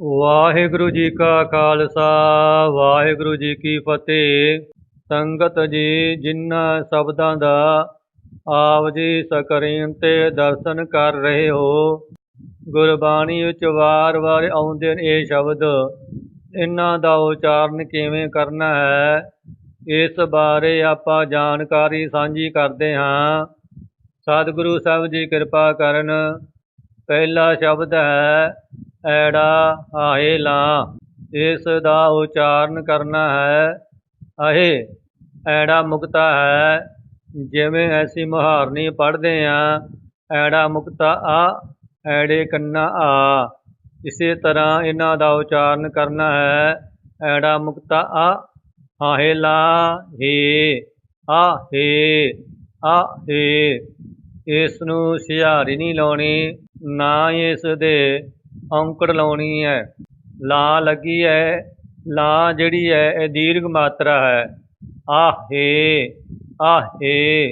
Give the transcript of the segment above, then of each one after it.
ਵਾਹਿਗੁਰੂ ਜੀ ਕਾ ਖਾਲਸਾ, ਵਾਹਿਗੁਰੂ ਜੀ ਕੀ ਫਤਿਹ। ਸੰਗਤ ਜੀ, ਜਿਨ੍ਹਾਂ ਸ਼ਬਦਾਂ ਦਾ ਆਪ ਜੀ ਸਕਰੀਨ ਤੇ ਦਰਸ਼ਨ ਕਰ ਰਹੇ ਹੋ, ਗੁਰਬਾਣੀ ਵਿੱਚ ਵਾਰ-ਵਾਰ ਆਉਂਦੇ ਨੇ ਇਹ ਸ਼ਬਦ। ਇਹਨਾਂ ਦਾ ਉਚਾਰਨ ਕਿਵੇਂ ਕਰਨਾ ਹੈ, ਇਸ ਬਾਰੇ ਆਪਾਂ ਜਾਣਕਾਰੀ ਸਾਂਝੀ ਕਰਦੇ ਹਾਂ। ਸਤਿਗੁਰੂ ਸਾਹਿਬ ਜੀ ਕਿਰਪਾ ਕਰਨ, ਪਹਿਲਾ ਸ਼ਬਦ ਹੈ ਐੜਾ ਆਹੇ ਲਾ, ਇਸ ਦਾ ਉਚਾਰਨ ਕਰਨਾ ਹੈ। ਅਹੇ ਐੜਾ ਮੁਕਤਾ ਹੈ, ਜਿਵੇਂ ਅਸੀਂ ਮੁਹਾਰਨੀ ਪੜ੍ਹਦੇ ਹਾਂ ਐੜਾ ਮੁਕਤਾ ਆ, ਐੜੇ ਕੰਨਾ ਆ। ਇਸੇ ਤਰ੍ਹਾਂ ਇਹਨਾਂ ਦਾ ਉਚਾਰਨ ਕਰਨਾ ਹੈ। ਐੜਾ ਮੁਕਤਾ ਆ ਆਹੇ ਲਾ, ਹੇ, ਆ ਹੇ ਆ, ਹੇ। ਇਸ ਨੂੰ ਸਿਹਾਰੀ ਨਹੀਂ ਲਾਉਣੀ, ਨਾ ਇਸ ਦੇ ਔਂਕੜ ਲਾਉਣੀ ਹੈ। ਲਾ ਲੱਗੀ ਹੈ ਲਾ ਜਿਹੜੀ ਹੈ, ਇਹ ਦੀਰਘ ਮਾਤਰਾ ਹੈ। ਆਹੇ ਆਹੇ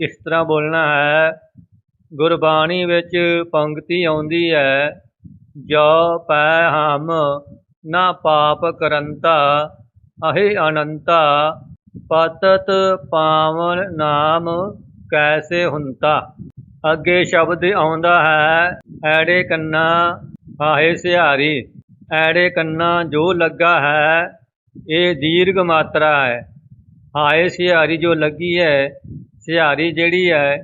ਇਸ ਤਰ੍ਹਾਂ ਬੋਲਣਾ ਹੈ, ਗੁਰਬਾਣੀ ਵਿੱਚ ਪੰਕਤੀ ਆਉਂਦੀ ਹੈ, ਜੋ ਪੈ ਹਮ ਨਾ ਪਾਪ ਕਰੰਤਾ, ਅਹੇ ਅਨੰਤਾ, ਪਤਤ ਪਾਵਨ ਨਾਮ ਕੈਸੇ ਹੁੰਤਾ। ਅੱਗੇ ਸ਼ਬਦ ਆਉਂਦਾ ਹੈ, ਐੜੇ ਕੰਨਾ ਆਹੇ ਸਿਹਾਰੀ, ਐੜੇ ਕੰਨਾ ਜੋ ਲੱਗਾ ਹੈ, ਇਹ ਦੀਰਘ ਮਾਤਰਾ ਹੈ। ਆਏ ਸਿਹਾਰੀ ਜੋ ਲੱਗੀ ਹੈ, ਸਿਹਾਰੀ ਜਿਹੜੀ ਹੈ,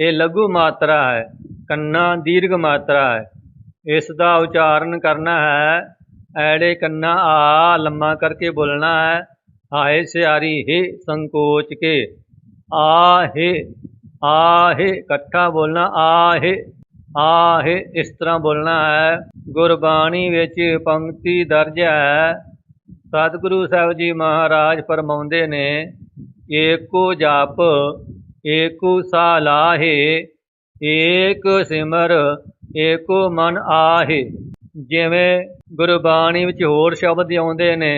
ਇਹ ਲਘੂ ਮਾਤਰਾ ਹੈ, ਕੰਨਾ ਦੀਰਘ ਮਾਤਰਾ ਹੈ। ਇਸ ਦਾ ਉਚਾਰਨ ਕਰਨਾ ਹੈ, ਐੜੇ ਕੰਨਾ ਆ ਲੰਮਾ ਕਰਕੇ ਬੋਲਣਾ ਹੈ ਆਏ ਸਿਹਾਰੀ, ਹੈ ਸੰਕੋਚ ਕੇ, ਆਹੇ ਆਹੇ, ਇਕੱਠਾ ਬੋਲਣਾ, ਆਹੇ ਆਹੇ, ਇਸ ਤਰ੍ਹਾਂ ਬੋਲਣਾ ਹੈ। ਗੁਰਬਾਣੀ ਵਿੱਚ ਪੰਕਤੀ ਦਰਜ ਹੈ। ਸਤਿਗੁਰੂ ਸਾਹਿਬ ਜੀ ਮਹਾਰਾਜ ਫਰਮਾਉਂਦੇ ਨੇ, ਏਕੋ ਜਪ, ਏਕੋ ਸਾਲਾਹੇ ਏਕ ਸਿਮਰ, ਏਕੋ ਮਨ ਆਹੇ। ਜਿਵੇਂ ਗੁਰਬਾਣੀ ਵਿੱਚ ਹੋਰ ਸ਼ਬਦ ਆਉਂਦੇ ਨੇ,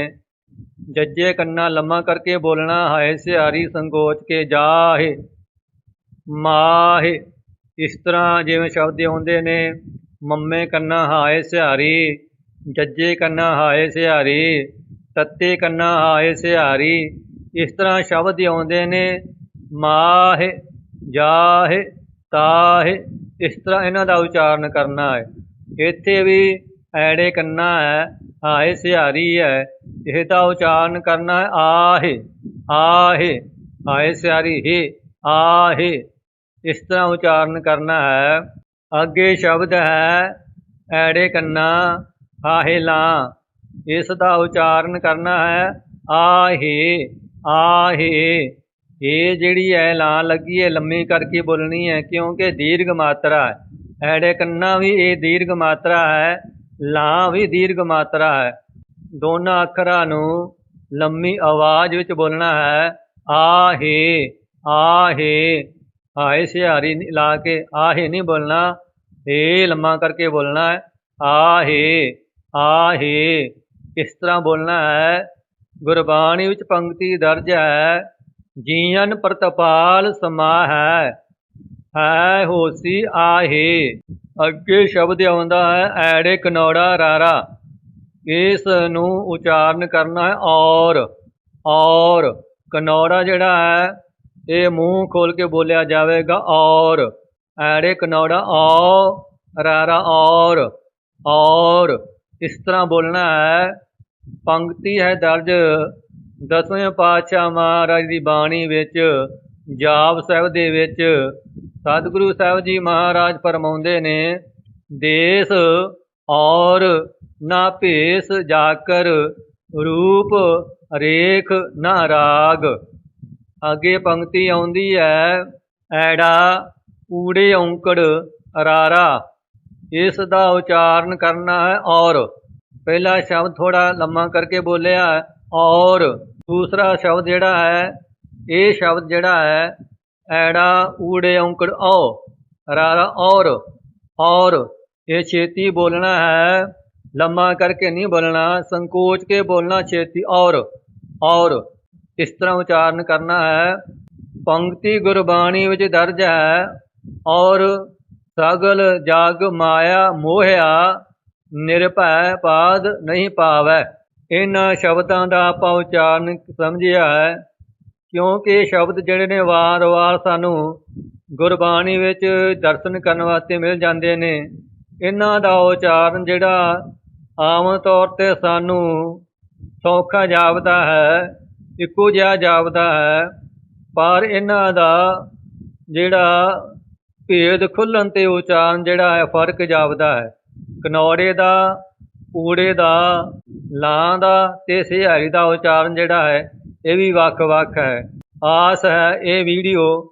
ਜੱਜੇ ਕੰਨਾ ਲੰਮਾ ਕਰਕੇ ਬੋਲਣਾ ਹੈ ਸਿਆਰੀ ਸੰਕੋਚ ਕੇ ਜਾਹੇ, ਮਾਹੇ। ਇਸ ਤਰ੍ਹਾਂ ਜਿਵੇਂ ਸ਼ਬਦ ਆਉਂਦੇ ਨੇ ਮੰਮੇ ਕੰਨਾ ਹਾਏ ਸਿਹਾਰੀ, ਜੱਜੇ ਕੰਨਾ ਹਾਏ ਸਿਹਾਰੀ, ਤੱਤੇ ਕੰਨਾ ਹਾਏ ਸਿਹਾਰੀ, ਇਸ ਤਰ੍ਹਾਂ ਸ਼ਬਦ ਆਉਂਦੇ ਨੇ, ਮਾਹੇ, ਜਾਹੇ, ਤਾਹੇ, ਇਸ ਤਰ੍ਹਾਂ ਇਹਨਾਂ ਦਾ ਉਚਾਰਨ ਕਰਨਾ ਹੈ। ਇੱਥੇ ਵੀ ਐੜੇ ਕੰਨਾ ਹੈ, ਹਾਏ ਸਿਹਾਰੀ ਹੈ, ਇਹ ਦਾ ਉਚਾਰਨ ਕਰਨਾ ਹੈ, ਆਹੇ ਆਹੇ, ਹਾਏ ਸਿਹਾਰੀ, ਹੇ, ਆਹੇ, ਇਸ ਤਰ੍ਹਾਂ ਉਚਾਰਨ ਕਰਨਾ ਹੈ। ਅੱਗੇ ਸ਼ਬਦ ਹੈ, ਐੜੇ ਕੰਨਾ, ਆਹੇ ਲਾਂ। ਇਸ ਦਾ ਉਚਾਰਨ ਕਰਨਾ ਹੈ, ਆਹੇ ਆਹੇ। ਇਹ ਜਿਹੜੀ ਹੈ ਲਾਂ ਲੱਗੀ ਹੈ ਲੰਮੀ ਕਰਕੇ ਬੋਲਣੀ ਹੈ ਕਿਉਂਕਿ ਦੀਰਘ ਮਾਤਰਾ ਹੈ। ਐੜੇ ਕੰਨਾ ਵੀ ਇਹ ਦੀਰਘ ਮਾਤਰਾ ਹੈ, ਲਾਂ ਵੀ ਦੀਰਘ ਮਾਤਰਾ ਹੈ। ਦੋਨਾਂ ਅੱਖਰਾਂ ਨੂੰ ਲੰਮੀ ਆਵਾਜ਼ ਵਿੱਚ ਬੋਲਣਾ ਹੈ, ਆਹੇ ਆਹੇ। ਹਾਏ ਸਿਹਾਰੀ ਲਾ ਕੇ ਆਹੇ ਨਹੀਂ ਬੋਲਣਾ ਏ ਲੰਮਾ ਕਰਕੇ ਬੋਲਣਾ ਹੈ, ਆਹੇ ਆਹੇ ਇਸ ਤਰ੍ਹਾਂ ਬੋਲਣਾ ਹੈ? ਗੁਰਬਾਣੀ ਵਿੱਚ ਪੰਕਤੀ ਦਰਜ ਹੈ ਜੀਵਨ ਪ੍ਰਤਪਾਲ ਸਮਾ ਹੈ ਹੈ ਹੋਸੀ ਆਹੇ। ਅੱਗੇ ਸ਼ਬਦ ਆਉਂਦਾ ਹੈ, ਐੜੇ ਕਨੌੜਾ ਰਾਰਾ, ਇਸ ਨੂੰ ਉਚਾਰਨ ਕਰਨਾ ਹੈ ਔਰ ਔਰ, ਕਨੌੜਾ ਜਿਹੜਾ ਹੈ ਇਹ ਮੂੰਹ ਖੋਲ ਕੇ ਬੋਲਿਆ ਜਾਵੇਗਾ, ਔਰ। ਐੜੇ ਕਨੌੜਾ, ਔ। ਰਾਰਾ, ਔਰ। ਔਰ। ਇਸ ਤਰ੍ਹਾਂ ਬੋਲਣਾ ਹੈ। ਪੰਕਤੀ ਹੈ ਦਰਜ। ਦਸਵੇਂ ਪਾਤਸ਼ਾਹ ਮਹਾਰਾਜ ਦੀ ਬਾਣੀ ਵਿੱਚ, ਜਾਪ ਸਾਹਿਬ ਦੇ ਵਿੱਚ, ਸਤਿਗੁਰੂ ਸਾਹਿਬ ਜੀ ਮਹਾਰਾਜ ਫਰਮਾਉਂਦੇ ਨੇ, ਦੇਸ ਔਰ ਨਾ ਭੇਸ ਜਾਕਰ, ਰੂਪ ਰੇਖ ਨਾ ਰਾਗ। ਅੱਗੇ ਪੰਕਤੀ ਆਉਂਦੀ ਹੈ ਐੜਾ ਊੜੇ ਔਂਕੜ ਰਾਰਾ ਇਸ ਦਾ ਉਚਾਰਨ ਕਰਨਾ ਹੈ ਔਰ। ਪਹਿਲਾ ਸ਼ਬਦ ਥੋੜਾ ਲੰਮਾ ਕਰਕੇ ਬੋਲਿਆ ਹੈ, ਔਰ। ਦੂਸਰਾ ਸ਼ਬਦ ਜਿਹੜਾ ਹੈ ਇਹ ਸ਼ਬਦ ਜਿਹੜਾ ਹੈ ਐੜਾ ਊੜੇ ਔਂਕੜ ਔ ਰਾਰਾ ਔਰ। ਔਰ ਇਹ ਛੇਤੀ ਬੋਲਣਾ ਹੈ ਲੰਮਾ ਕਰਕੇ ਨਹੀਂ ਬੋਲਣਾ ਸੰਕੋਚ ਕੇ ਬੋਲਣਾ ਛੇਤੀ ਔਰ। ਔਰ। ਇਸ ਤਰ੍ਹਾਂ ਉਚਾਰਨ ਕਰਨਾ ਹੈ? ਪੰਕਤੀ ਗੁਰਬਾਣੀ ਵਿੱਚ ਦਰਜ ਹੈ, ਔਰ ਸਗਲ ਜਗ ਮਾਇਆ ਮੋਹਿਆ, ਨਿਰਭੈ ਪਾਦ ਨਹੀਂ ਪਾਵੈ। ਇਹਨਾਂ ਸ਼ਬਦਾਂ ਦਾ ਆਪਾਂ ਉਚਾਰਨ ਸਮਝਿਆ ਹੈ, ਕਿਉਂਕਿ ਇਹ ਸ਼ਬਦ ਜਿਹੜੇ ਨੇ ਵਾਰ-ਵਾਰ ਸਾਨੂੰ ਗੁਰਬਾਣੀ ਵਿੱਚ ਦਰਸ਼ਨ ਕਰਨ ਵਾਸਤੇ ਮਿਲ ਜਾਂਦੇ ਨੇ। ਇਹਨਾਂ ਦਾ ਉਚਾਰਨ ਜਿਹੜਾ ਆਮ ਤੌਰ ਤੇ ਸਾਨੂੰ ਸੌਖਾ ਜਾਪਦਾ ਹੈ ਇੱਕੋ ਜਿਹਾ ਜਾਪਦਾ ਹੈ, ਪਰ ਇਹਨਾਂ ਦਾ ਜਿਹੜਾ ਭੇਦ ਖੁੱਲਣ ਤੇ ਉਚਾਰਨ ਜਿਹੜਾ ਹੈ, ਫ਼ਰਕ ਜਾਪਦਾ ਹੈ। ਕਨੌੜੇ ਦਾ ਊੜੇ ਦਾ, ਲਾਂ ਦਾ ਤੇ ਸਿਹਾਰੀ ਦਾ ਉਚਾਰਨ ਜਿਹੜਾ ਹੈ, ਇਹ ਵੀ ਵੱਖ-ਵੱਖ ਹੈ। ਆਸ ਹੈ ਇਹ ਵੀਡੀਓ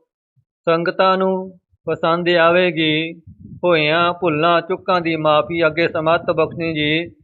ਸੰਗਤਾਂ ਨੂੰ ਪਸੰਦ ਆਵੇਗੀ। ਹੋਈਆਂ ਭੁੱਲਾਂ, ਚੁੱਕਾਂ ਦੀ ਮਾਫੀ ਅੱਗੇ ਸਮਤ ਬਖਸ਼ਣੀ ਜੀ।